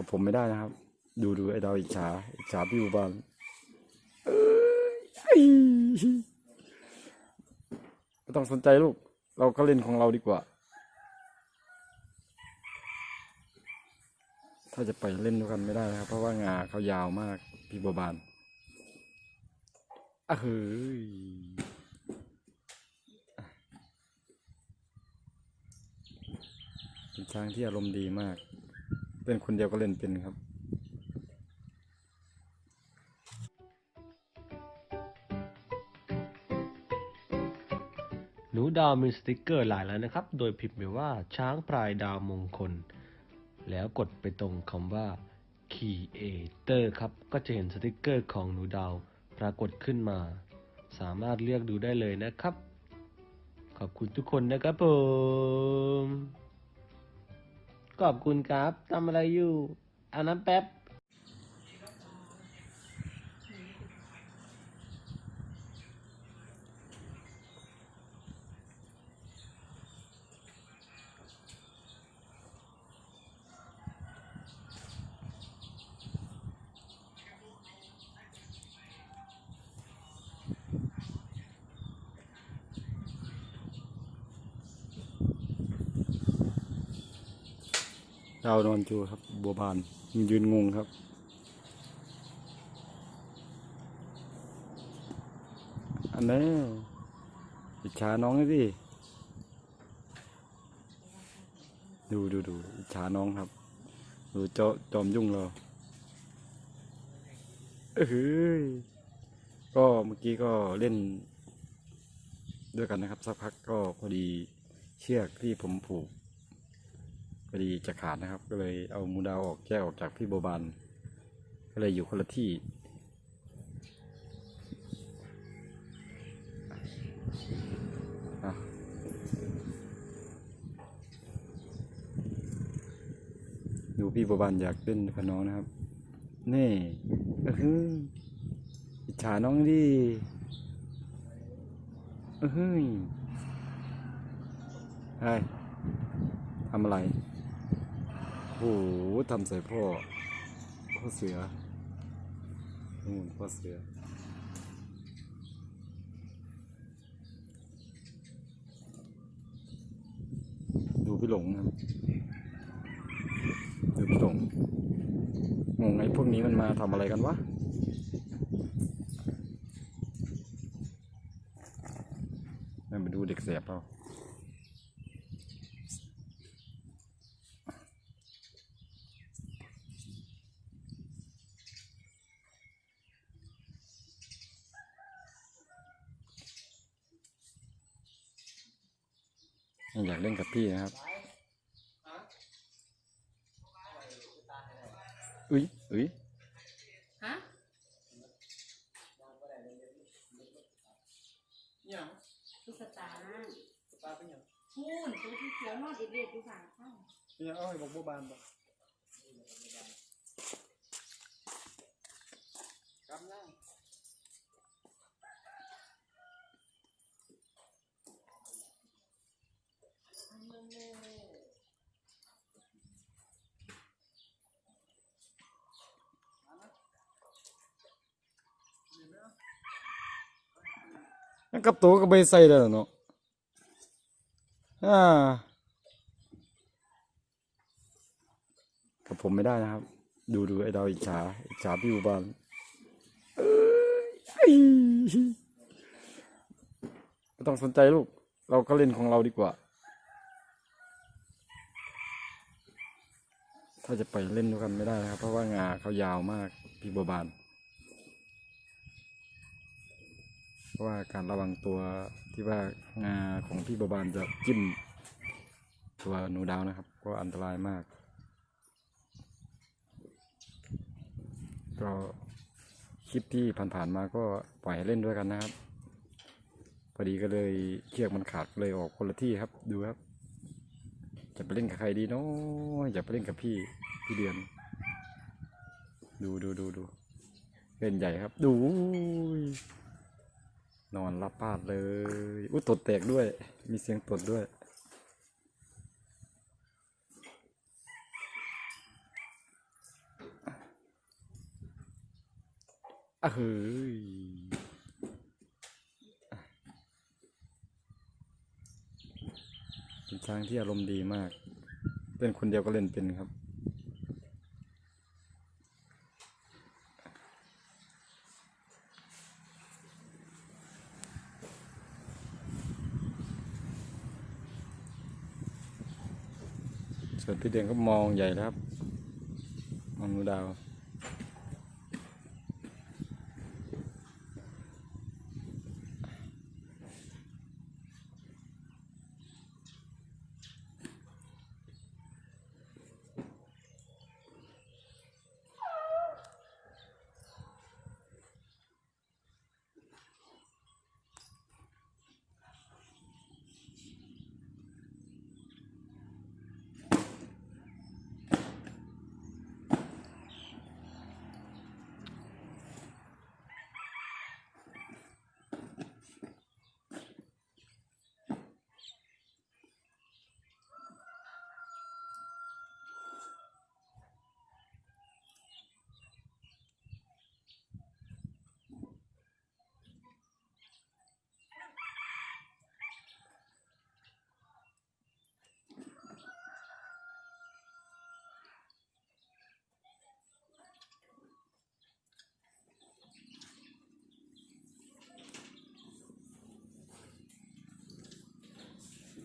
ับผมไม่ได้นะครับ ดูดูไอ้ดาวอิจฉาอิจฉาพี่อุบานเอ้ยไม่ต้องสนใจลูก เราก็เล่นของเราดีกว่า ถ้าจะไปเล่นด้วยกันไม่ได้นะครับ เพราะว่างาเขายาวมากพี่บัวบานอะเฮ้ยเป็นช้างที่อารมณ์ดีมาก เล่นคนเดียวก็เล่นเป็นครับหนูดาวมีสติกเกอร์หลายแล้วนะครับ โดยพิมพ์ไปว่าช้างพลายดาวมงคล แล้วกดไปตรงคำว่า Creator ครับ ก็จะเห็นสติกเกอร์ของหนูดาวปรากฏขึ้นมา สามารถเลือกดูได้เลยนะครับ ขอบคุณทุกคนนะครับผม ขอบคุณครับทำอะไรอยู่อาบน้ำแป๊บ ดาวนอนจูครับ บัวบานยืนงงครับ อันนี้อิจฉาน้องดิดูดูดูอิจฉาน้องครับ ดูจาจอมยุ่งเราเอ้ยก็เมื่อกี้ก็เล่น ด้วยกันนะครับ สักพักก็พอดีเชือกที่ผมผูก พอดีจะขาดนะครับ ก็เลยเอามูดาวออกแยกออกจากพี่โบบานก็เลยอยู่คนละที่ ดูพี่โบบานอยากเล่นกับน้องนะครับ นี่เออหืออิจฉาน้องดิเฮ้ยทำอะไร โอ้โหทำใส่พ่อ พ่อเสือนู่นพ่อเสือ ดูพี่หลงนะครับดูพี่หลงงงไอ้พวกนี้มันมาทำอะไรกันวะนั่นมาดูเด็กแสบเรา อยากเล่นกับพี่นะครับ อุ้ยอุ้ยฮะยังตุ๊กตาตาเป็นยังพูนตัวที่เขียวนอนเด็ดๆอยู่ข้างข้างเป็นยังเอ้ยบอกบัวบานบอกกำลัง นั่นกับตัวก็ไปใส่ได้แล้วเนาะอ่ากับผมไม่ได้นะครับ ดูดูไอ้ดาวอิจฉาอิจฉาพี่อุบานเอ้ยไม่ต้องสนใจลูก เราก็เล่นของเราดีกว่า ถ้าจะไปเล่นด้วยกันไม่ได้นะครับ เพราะว่างาเขายาวมากพี่บัวบาน เพราะว่าการระวังตัวที่ว่างาของพี่บัวบานจะจิ้มตัวหนูดาวนะครับ ก็อันตรายมาก ก็คลิปที่ผ่านๆมาก็ปล่อยเล่นด้วยกันนะครับพอดีก็เลยเชือกมันขาดเลยออกคนละที่ครับดูครับ จะไปเล่นกับใครดีเนาะอย่าไปเล่นกับพี่ ทุเรียน ดูดูดูดูเล่นใหญ่ครับ ดูนอนรับปาดเลยอุ้ตดแตกด้วย มีเสียงตดด้วย อะเฮ้ยเป็นช้างที่อารมณ์ดีมาก เป็นคนเดียวก็เล่นเป็นครับ ส่วนพี่เด่นก็มองใหญ่แล้วครับ มองดูดาว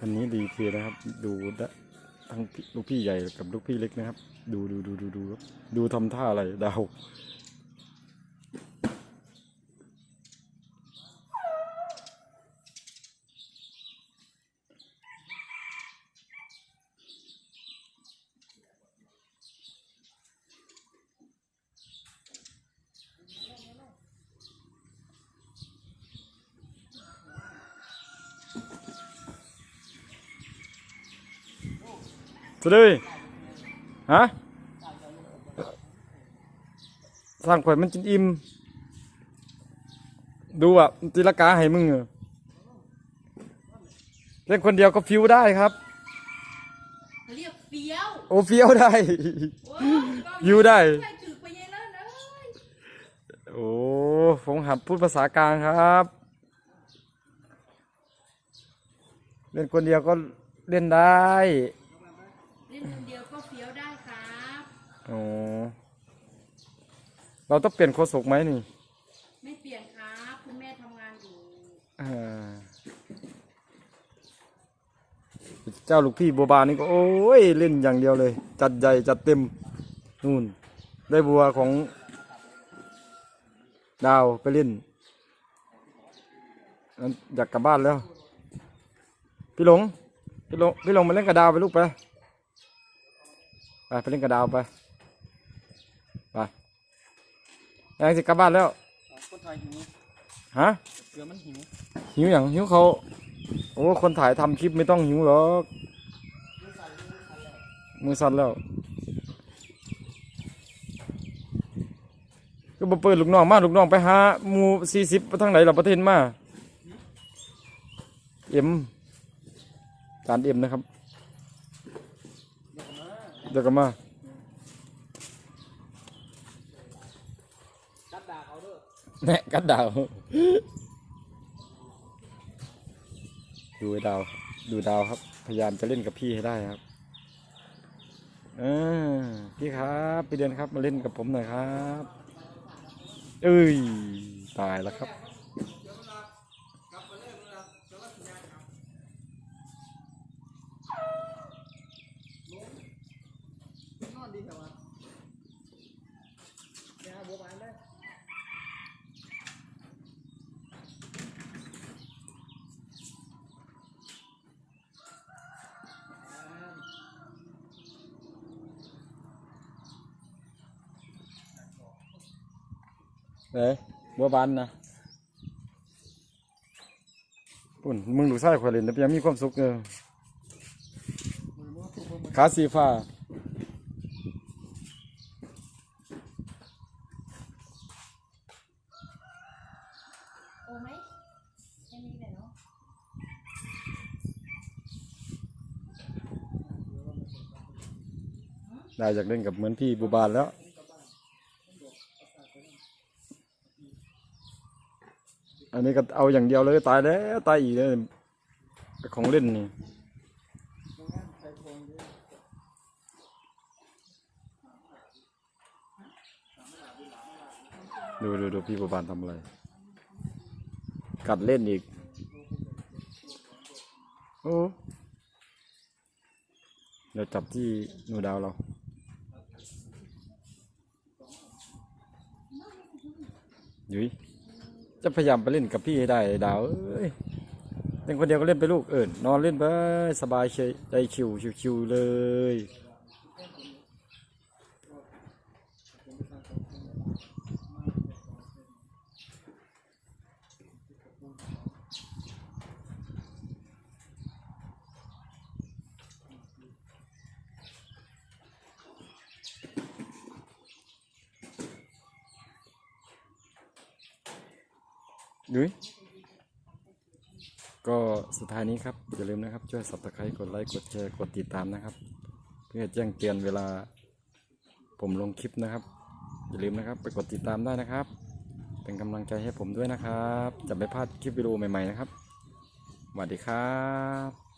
อันนี้ดีทีนะครับ ดูดทั้งลูกพี่ใหญ่กับลูกพี่เล็กนะครับ ดูดูดูดูดูดูทำท่าอะไรดาว สวัสดีฮะสร้างข่อยมันจินอิ่มดูอะมันตีละกาให้มึงอะเล่นคนเดียวก็ฟิวได้ครับเขาเรียกเฟี้ยวโอ้ฟิวได้โอ้อยู่ได้ใช่ถือไปยัยเลิศเอ้ยโอ้ผมหัดพูดภาษากลางครับ เล่นคนเดียวก็เล่นได้ เล่นคนเดียวก็เฟี้ยวได้ครับโอ้เราต้องเปลี่ยนโคศกไหมนี่ไม่เปลี่ยนครับคุณแม่ทำงานอยู่อ่าเจ้าลูกพี่บัวบานนี่ก็โอ้ยเล่นอย่างเดียวเลย จัดใหญ่จัดเต็มนู่น ได้บัวของ ดาวไปเล่นงั้นอยากกลับบ้านแล้ว พี่หลงพี่หลงพี่หลงมาเล่นกับดาวไปลูกไป ไปไปเล่นกับดาวไป ไปยังสิกลับบ้านแล้ว คนไทยหิวฮะ เสือมันหิวหิวอย่างหิวเขาโอ้คนถ่ายทำคลิปไม่ต้องหิวหรอก มือสั่นแล้ว ก็บ่เปิดลูกน้องมาลูกน้องไปหาหมูสี่สิบทางไหนเราประเทศมา เอ็มจานเอ็มนะครับ เดี๋ยวก็มากัดดากเอาเด้อแน่กัดดาว ดูไอ้ดาว ดูดาวครับ พยายามจะเล่นกับพี่ให้ได้ครับเออพี่ครับพี่เดือนครับมาเล่นกับผมหน่อยครับ เอ้ย ตายแล้วครับ นอนดีแถวอะยาบัวบานได้ เอ้ยบัวบานนะปุ่นมึงดูไส้ข่อยเล่นแต่ยังมีความสุขเออขาสีฟ้าโอ้ไหมแค่นี้แหละเนาได้อยากเล่นกับเหมือนพี่บัวบานแล้ว อันนี้ก็เอาอย่างเดียวเลยตายแล้วตายอีกเลยของเล่นนี่ดูดูดูพี่ประบานทำอะไร กัดเล่นอีก โอ้เดี๋ยวจับที่หนูดาวเรายุ้ย จะพยายามไปเล่นกับพี่ให้ได้ดาวเอ้ยเล่นคนเดียวก็เล่นไปลูกเอิญนอนเล่นไปสบายใจชิวชิวๆเลย ดุยก็สุดท้ายนี้ครับ อย่าลืมนะครับ ช่วย subscribe กดไลค์กดแชร์กดติดตามนะครับ เพื่อแจ้งเตือนเวลา ผมลงคลิปนะครับ อย่าลืมนะครับ ไปกดติดตามได้นะครับ เป็นกำลังใจให้ผมด้วยนะครับ จะไม่พลาดคลิปวิดีโอใหม่ๆนะครับสวัสดีครับ